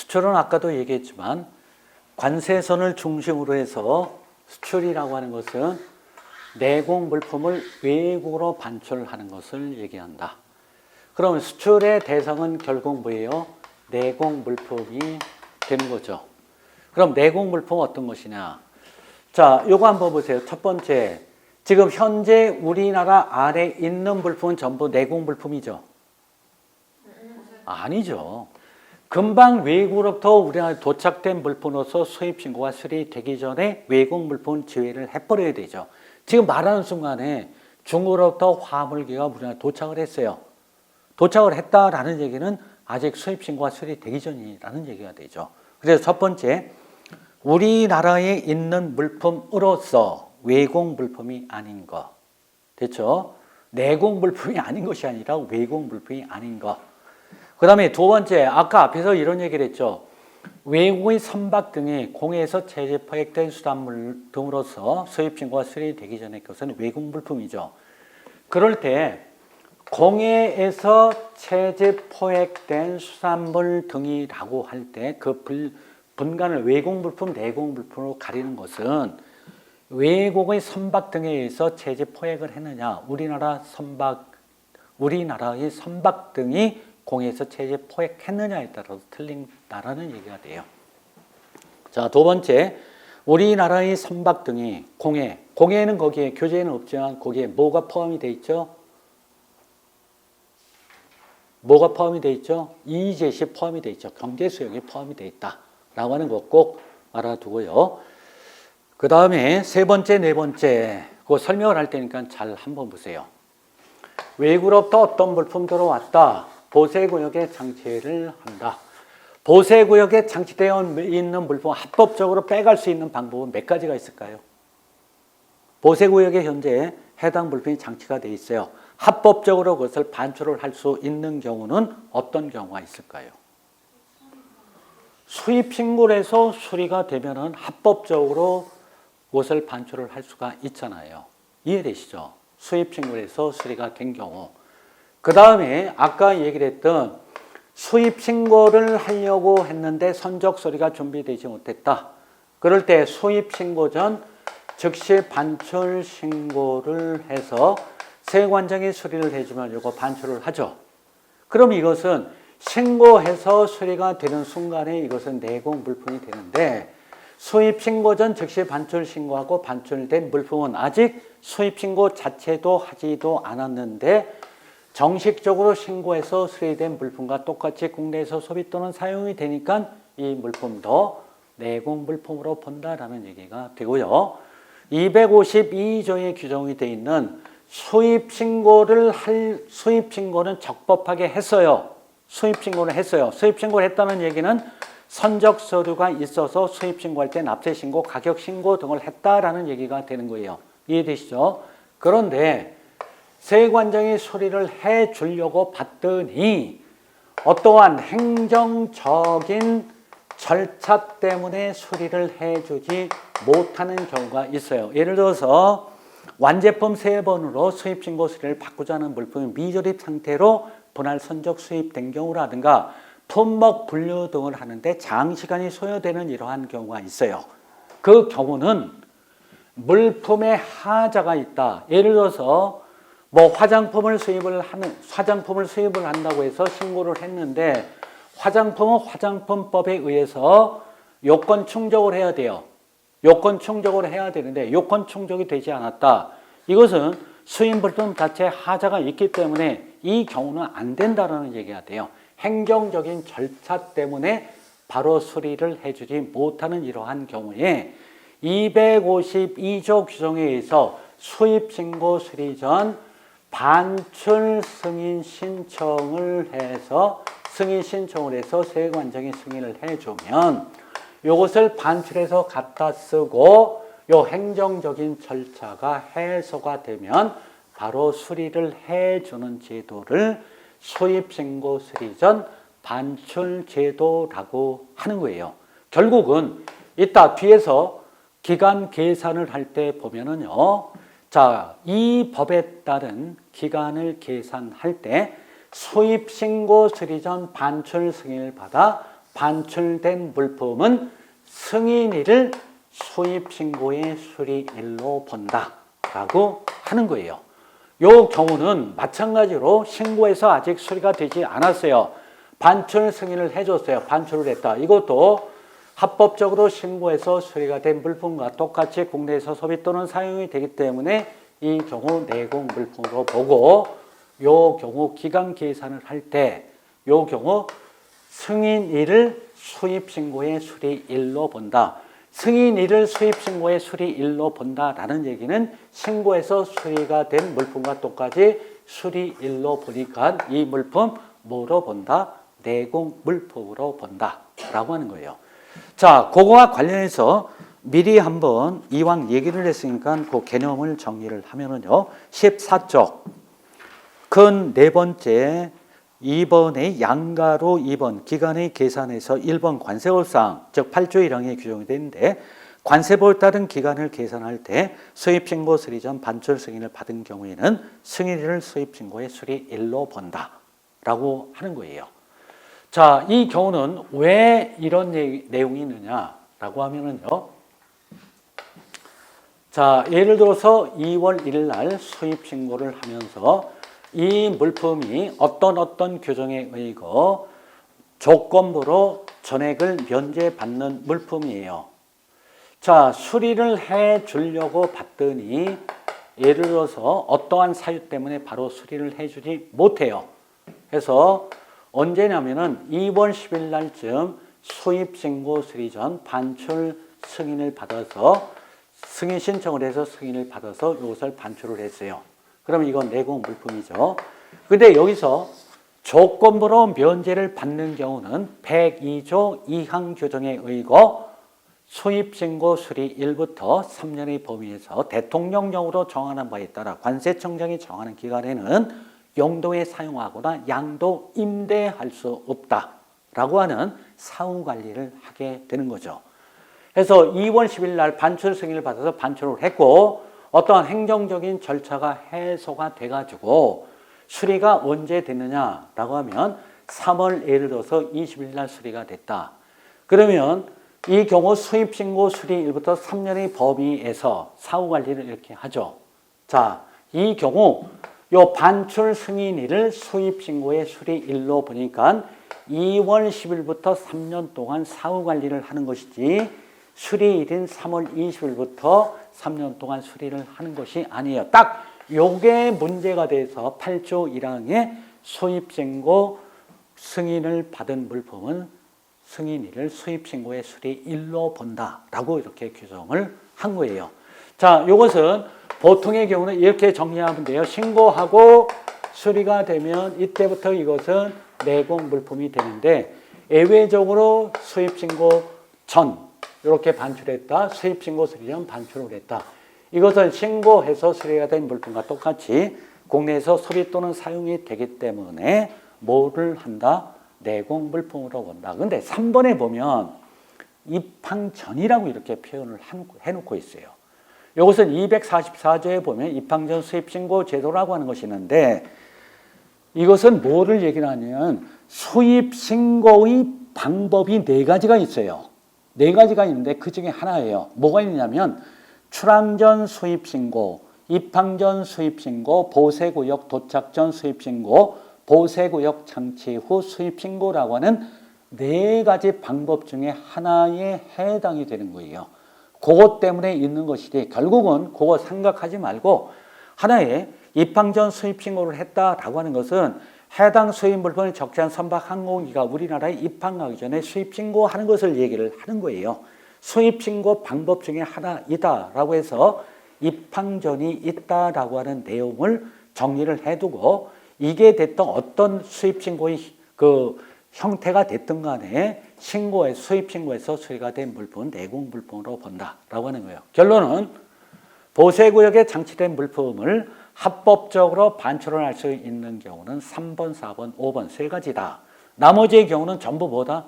수출은 아까도 얘기했지만 관세선을 중심으로 해서 수출이라고 하는 것은 내공 물품을 외국으로 반출하는 것을 얘기한다. 그러면 수출의 대상은 결국 뭐예요? 내공 물품이 되는 거죠. 그럼 내공 물품은 어떤 것이냐? 자, 요거 한번 보세요. 첫 번째. 지금 현재 우리나라 안에 있는 물품은 전부 내공 물품이죠. 아니죠. 금방 외국으로부터 우리나라에 도착된 물품으로서 수입 신고가 수리되기 전에 외국 물품 지회를 해버려야 되죠. 지금 말하는 순간에 중국으로부터 화물기가 우리나라에 도착을 했어요. 도착을 했다라는 얘기는 아직 수입 신고가 수리되기 전이라는 얘기가 되죠. 그래서 첫 번째, 우리나라에 있는 물품으로서 외국 물품이 아닌 것. 됐죠? 내공 물품이 아닌 것이 아니라 외국 물품이 아닌 것. 그 다음에 두 번째, 아까 앞에서 이런 얘기를 했죠. 외국의 선박 등이 공해에서 체제 포획된 수산물 등으로서 수입 신고가 수리되기 전에 그것은 외국 물품이죠. 그럴 때 공해에서 체제 포획된 수산물 등이라고 할 때 그 분간을 외국 물품, 내국 물품으로 가리는 것은 외국의 선박 등에 의해서 체제 포획을 했느냐, 우리나라 선박, 우리나라의 선박 등이 공해에서 체제 포획했느냐에 따라서 틀린다라는 얘기가 돼요. 자, 두 번째, 우리나라의 선박 등이 공해, 공해는 거기에 교재에는 없지만 거기에 뭐가 포함이 돼 있죠? 뭐가 포함이 돼 있죠? 이재시 포함이 돼 있죠. 경제 수역이 포함이 돼 있다라고 하는 거꼭 알아두고요. 그 다음에 세 번째, 네 번째, 그 설명을 할 테니까 잘 한번 보세요. 외국으로부터 어떤 물품 들어왔다. 보세구역에 장치를 한다. 보세구역에 장치되어 있는 물품 합법적으로 빼갈 수 있는 방법은 몇 가지가 있을까요? 보세구역에 현재 해당 물품이 장치가 되어 있어요. 합법적으로 그것을 반출을 할 수 있는 경우는 어떤 경우가 있을까요? 수입 신고에서 수리가 되면은 합법적으로 그것을 반출을 할 수가 있잖아요. 이해되시죠? 수입 신고에서 수리가 된 경우. 그 다음에 아까 얘기를 했던 수입 신고를 하려고 했는데 선적 서류가 준비되지 못했다. 그럴 때 수입 신고 전 즉시 반출 신고를 해서 세관장이 수리를 해주면 이거 반출을 하죠. 그럼 이것은 신고해서 수리가 되는 순간에 이것은 내공 물품이 되는데 수입 신고 전 즉시 반출 신고하고 반출된 물품은 아직 수입 신고 자체도 하지도 않았는데 정식적으로 신고해서 수리된 물품과 똑같이 국내에서 소비 또는 사용이 되니까 이 물품도 내공 물품으로 본다라는 얘기가 되고요. 252조에 규정이 되어 있는 수입 신고를 할 수입 신고는 적법하게 했어요. 수입 신고를 했어요. 수입 신고를 했다는 얘기는 선적 서류가 있어서 수입 신고할 때 납세 신고, 가격 신고 등을 했다라는 얘기가 되는 거예요. 이해되시죠? 그런데 세관장이 수리를 해 주려고 봤더니 어떠한 행정적인 절차 때문에 수리를 해 주지 못하는 경우가 있어요. 예를 들어서 완제품 세 번으로 수입 신고 수리를 바꾸자는 물품이 미조립 상태로 분할 선적 수입된 경우라든가 품목 분류 등을 하는데 장시간이 소요되는 이러한 경우가 있어요. 그 경우는 물품에 하자가 있다. 예를 들어서 뭐 화장품을 수입을 하는 화장품을 수입을 한다고 해서 신고를 했는데 화장품은 화장품법에 의해서 요건 충족을 해야 돼요. 요건 충족을 해야 되는데 요건 충족이 되지 않았다. 이것은 수입 물품 자체 하자가 있기 때문에 이 경우는 안 된다라는 얘기가 돼요. 행정적인 절차 때문에 바로 수리를 해주지 못하는 이러한 경우에 252조 규정에 의해서 수입 신고 수리 전 반출 승인 신청을 해서 승인 신청을 해서 세관장이 승인을 해주면 이것을 반출해서 갖다 쓰고 요 행정적인 절차가 해소가 되면 바로 수리를 해주는 제도를 수입신고 수리 전 반출 제도라고 하는 거예요. 결국은 이따 뒤에서 기간 계산을 할 때 보면은요. 자, 이 법에 따른 기간을 계산할 때 수입 신고 수리 전 반출 승인을 받아 반출된 물품은 승인이를 수입 신고의 수리일로 본다라고 하는 거예요. 요 경우는 마찬가지로 신고해서 아직 수리가 되지 않았어요. 반출 승인을 해줬어요. 반출을 했다. 이것도 합법적으로 신고해서 수리가 된 물품과 똑같이 국내에서 소비 또는 사용이 되기 때문에 이 경우 내공 물품으로 보고 요 경우 기간 계산을 할 때 요 경우 승인 일을 수입 신고의 수리 일로 본다. 승인 일을 수입 신고의 수리 일로 본다라는 얘기는 신고해서 수리가 된 물품과 똑같이 수리 일로 보니까 이 물품 뭐로 본다? 내공 물품으로 본다라고 하는 거예요. 자, 그거와 관련해서 미리 한번 이왕 얘기를 했으니까 그 개념을 정리를 하면은요. 14쪽. 큰 네 번째 2번의 양가로 2번 기간의 계산에서 1번 관세법상 즉 8조 1항에 규정이 되는데 관세법에 따른 기간을 계산할 때 수입신고 수리 전 반출 승인을 받은 경우에는 승인을 수입신고의 수리일로 본다라고 하는 거예요. 자, 이 경우는 왜 이런 내- 내용이 있느냐라고 하면은요. 자, 예를 들어서 2월 1일 날 수입 신고를 하면서 이 물품이 어떤 어떤 규정에 의거 조건부로 전액을 면제받는 물품이에요. 자, 수리를 해 주려고 받더니 예를 들어서 어떠한 사유 때문에 바로 수리를 해 주지 못해요. 그래서 언제냐면은 2월 10일 날쯤 수입 신고 수리 전 반출 승인을 받아서 승인 신청을 해서 승인을 받아서 이것을 반출을 했어요. 그럼 이건 내공 물품이죠. 근데 여기서 조건부로 면제를 받는 경우는 102조 2항 규정에 의거 수입 신고 수리 1부터 3년의 범위에서 대통령령으로 정하는 바에 따라 관세청장이 정하는 기간에는 용도에 사용하거나 양도 임대할 수 없다라고 하는 사후 관리를 하게 되는 거죠. 그래서 2월 10일 날 반출 승인을 받아서 반출을 했고 어떠한 행정적인 절차가 해소가 돼가지고 수리가 언제 됐느냐라고 하면 3월 예를 들어서 20일 날 수리가 됐다. 그러면 이 경우 수입 신고 수리 1부터 3년의 범위에서 사후 관리를 이렇게 하죠. 자, 이 경우 요 반출 승인일을 수입 신고의 수리일로 보니까 2월 10일부터 3년 동안 사후 관리를 하는 것이지 수리일인 3월 20일부터 3년 동안 수리를 하는 것이 아니에요. 딱 요게 문제가 돼서 8조 1항에 수입신고 승인을 받은 물품은 승인일을 수입신고의 수리일로 본다라고 이렇게 규정을 한 거예요. 자, 요것은 보통의 경우는 이렇게 정리하면 돼요. 신고하고 수리가 되면 이때부터 이것은 내공 물품이 되는데 예외적으로 수입신고 전 이렇게 반출했다. 수입 신고 수리 전 반출을 했다. 이것은 신고해서 수리가 된 물품과 똑같이 국내에서 소비 또는 사용이 되기 때문에 뭐를 한다? 내공 물품으로 본다. 근데 3번에 보면 입항 전이라고 이렇게 표현을 한- 해놓고 있어요. 이것은 244조에 보면 입항 전 수입 신고 제도라고 하는 것이 있는데 이것은 뭐를 얘기를 하냐면 수입 신고의 방법이 네 가지가 있어요. 네 가지가 있는데 그 중에 하나예요. 뭐가 있냐면 출항 전 수입 신고, 입항 전 수입 신고, 보세 구역 도착 전 수입 신고, 보세 구역 장치 후 수입 신고라고 하는 네 가지 방법 중에 하나에 해당이 되는 거예요. 그것 때문에 있는 것이지 결국은 그거 생각하지 말고 하나의 입항 전 수입 신고를 했다라고 하는 것은 해당 수입 물건을 적재한 선박 항공기가 우리나라에 입항하기 전에 수입 신고하는 것을 얘기를 하는 거예요. 수입 신고 방법 중에 하나이다라고 해서 입항 전이 있다라고 하는 내용을 정리를 해두고 이게 됐던 어떤 수입 신고의 그 형태가 됐든 간에 신고에 수입 신고에서 수리가 된 물품은 내공 물품으로 본다라고 하는 거예요. 결론은 보세 구역에 장치된 물품을 합법적으로 반출을 할 수 있는 경우는 3번, 4번, 5번 세 가지다. 나머지의 경우는 전부 뭐다?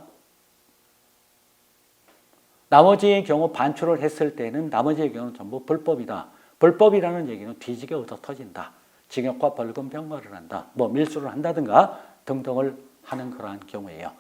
나머지의 경우 반출을 했을 때는 나머지의 경우는 전부 불법이다. 불법이라는 얘기는 뒤지게 얻어 터진다. 징역과 벌금 병과를 한다. 뭐 밀수를 한다든가 등등을 하는 그러한 경우예요.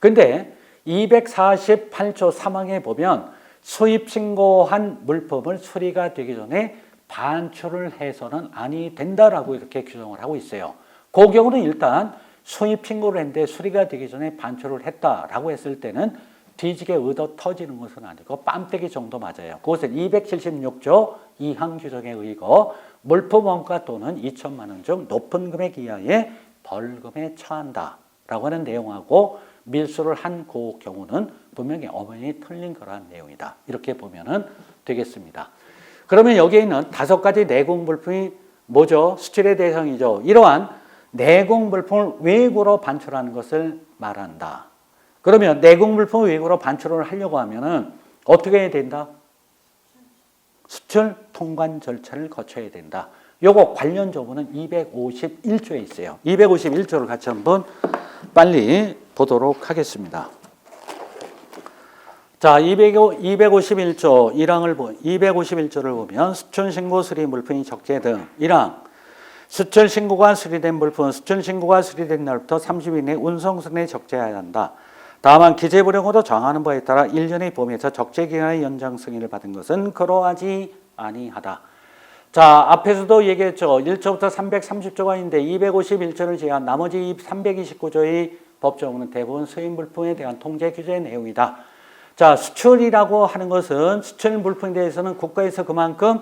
근데 248조 3항에 보면 수입 신고한 물품을 수리가 되기 전에 반출을 해서는 아니 된다라고 이렇게 규정을 하고 있어요. 그 경우는 일단 수입 신고를 했는데 수리가 되기 전에 반출을 했다라고 했을 때는 뒤지게 얻어 터지는 것은 아니고 빰떼기 정도 맞아요. 그것은 276조 2항 규정에 의거 물품 원가 또는 2천만 원 중 높은 금액 이하의 벌금에 처한다라고 하는 내용하고 밀수를 한 그 경우는 분명히 어머니 틀린 거란 내용이다. 이렇게 보면은 되겠습니다. 그러면 여기에 있는 다섯 가지 내공 물품이 뭐죠? 수출의 대상이죠. 이러한 내공 물품을 외국으로 반출하는 것을 말한다. 그러면 내공 물품을 외국으로 반출을 하려고 하면은 어떻게 해야 된다? 수출 통관 절차를 거쳐야 된다. 요거 관련 조문은 251조에 있어요. 251조를 같이 한번 빨리 보도록 하겠습니다. 자, 200, 251조 1항을 보 251조를 보면 수출 신고 수리 물품이 적재 등 1항 수출 신고가 수리된 물품은 수출 신고가 수리된 날부터 30일 이내 운송선에 적재해야 한다. 다만 기재부령으로 정하는 바에 따라 1년의 범위에서 적재 기간의 연장 승인을 받은 것은 그러하지 아니하다. 자, 앞에서도 얘기했죠. 1조부터 330조가 있는데 251조를 제한 나머지 329조의 법조문은 대부분 수입 물품에 대한 통제 규제의 내용이다. 자, 수출이라고 하는 것은 수출 물품에 대해서는 국가에서 그만큼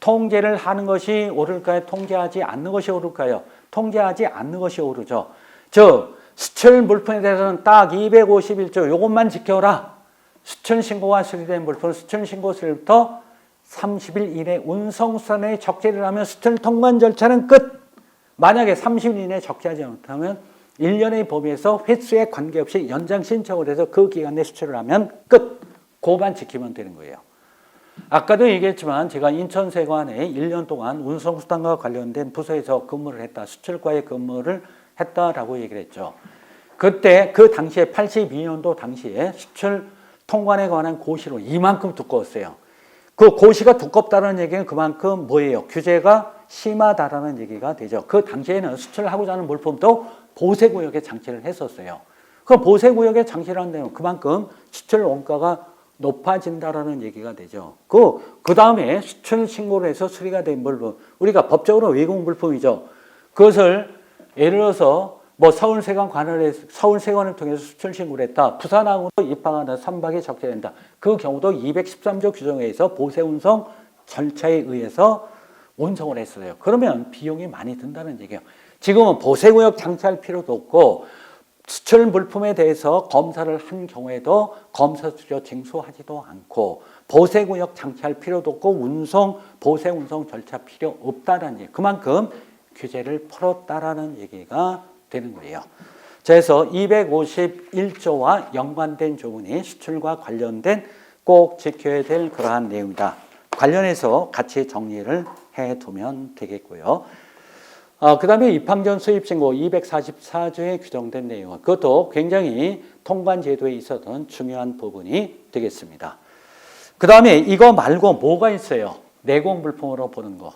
통제를 하는 것이 옳을까요? 통제하지 않는 것이 옳을까요? 통제하지 않는 것이 옳으죠. 즉, 수출 물품에 대해서는 딱 251조 요것만 지켜라. 수출 신고가 수리된 물품 수출 신고 수리부터 30일 이내 운송선에 적재를 하면 수출 통관 절차는 끝. 만약에 30일 이내 적재하지 못하면 1년의 범위에서 횟수에 관계없이 연장 신청을 해서 그 기간 내 수출을 하면 끝. 고만 지키면 되는 거예요. 아까도 얘기했지만 제가 인천세관에 1년 동안 운송수단과 관련된 부서에서 근무를 했다. 수출과의 근무를 했다라고 얘기를 했죠. 그때 그 당시에 82년도 당시에 수출 통관에 관한 고시로 이만큼 두꺼웠어요. 그 고시가 두껍다는 얘기는 그만큼 뭐예요? 규제가 심하다라는 얘기가 되죠. 그 당시에는 수출하고자 하는 물품도 보세구역에 장치를 했었어요. 그 보세구역에 장치를 한다면 그만큼 수출 원가가 높아진다라는 얘기가 되죠. 그, 그 다음에 수출 신고를 해서 수리가 된 물품. 우리가 법적으로 외국 물품이죠. 그것을 예를 들어서 뭐 서울세관 해서 서울세관을 통해서 수출 신고를 했다. 부산항으로 입항하는 선박이 적재된다. 그 경우도 213조 규정에 의해서 보세운송 절차에 의해서 운송을 했어요. 그러면 비용이 많이 든다는 얘기예요. 지금은 보세구역 장치할 필요도 없고 수출 물품에 대해서 검사를 한 경우에도 검사 수료 징수하지도 않고 보세구역 장치할 필요도 없고 운송 보세 운송 절차 필요 없다라는 얘기. 그만큼 규제를 풀었다라는 얘기가 되는 거예요. 그래서 251조와 연관된 조문이 수출과 관련된 꼭 지켜야 될 그러한 내용이다. 관련해서 같이 정리를 해 두면 되겠고요. 어, 그 다음에 입항전 수입신고 244조에 규정된 내용은 그것도 굉장히 통관제도에 있었던 중요한 부분이 되겠습니다. 그 다음에 이거 말고 뭐가 있어요? 내공물품으로 보는 거.